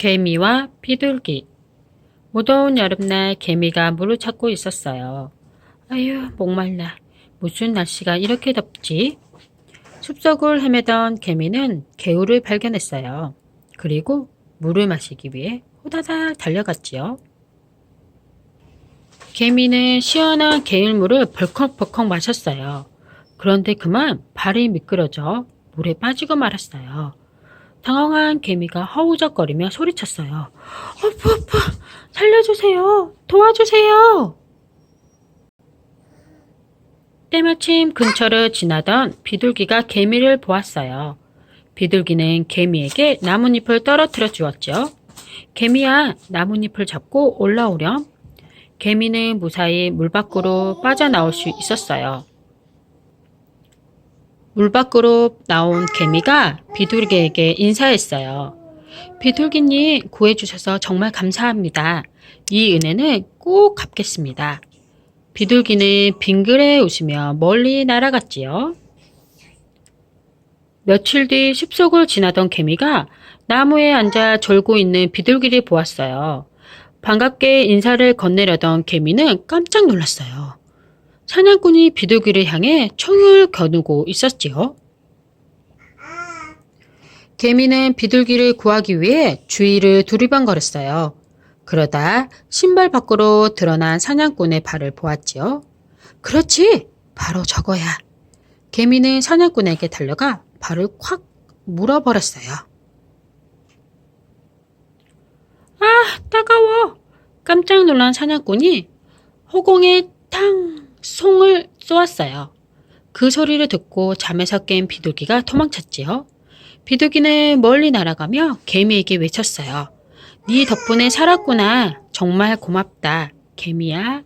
개미와 비둘기. 무더운 여름날 개미가 물을 찾고 있었어요. 아유, 목말라. 무슨 날씨가 이렇게 덥지? 숲속을 헤매던 개미는 개울을 발견했어요. 그리고 물을 마시기 위해 호다닥 달려갔지요. 개미는 시원한 개울물을 벌컥벌컥 마셨어요. 그런데 그만 발이 미끄러져 물에 빠지고 말았어요. 당황한 개미가 허우적거리며 소리쳤어요. 어프, 어프, 살려주세요. 도와주세요. 때마침 근처를 지나던 비둘기가 개미를 보았어요. 비둘기는 개미에게 나뭇잎을 떨어뜨려 주었죠. 개미야, 나뭇잎을 잡고 올라오렴. 개미는 무사히 물 밖으로 빠져나올 수 있었어요. 물 밖으로 나온 개미가 비둘기에게 인사했어요. 비둘기님 구해주셔서 정말 감사합니다. 이 은혜는 꼭 갚겠습니다. 비둘기는 빙그레 웃으며 멀리 날아갔지요. 며칠 뒤 숲속을 지나던 개미가 나무에 앉아 졸고 있는 비둘기를 보았어요. 반갑게 인사를 건네려던 개미는 깜짝 놀랐어요. 사냥꾼이 비둘기를 향해 총을 겨누고 있었지요. 개미는 비둘기를 구하기 위해 주위를 두리번거렸어요. 그러다 신발 밖으로 드러난 사냥꾼의 발을 보았지요. 그렇지! 바로 저거야. 개미는 사냥꾼에게 달려가 발을 콱 물어버렸어요. 아, 따가워! 깜짝 놀란 사냥꾼이 허공에 탕! 송을 쏘았어요. 그 소리를 듣고 잠에서 깬 비둘기가 도망쳤지요. 비둘기는 멀리 날아가며 개미에게 외쳤어요. 네 덕분에 살았구나. 정말 고맙다. 개미야.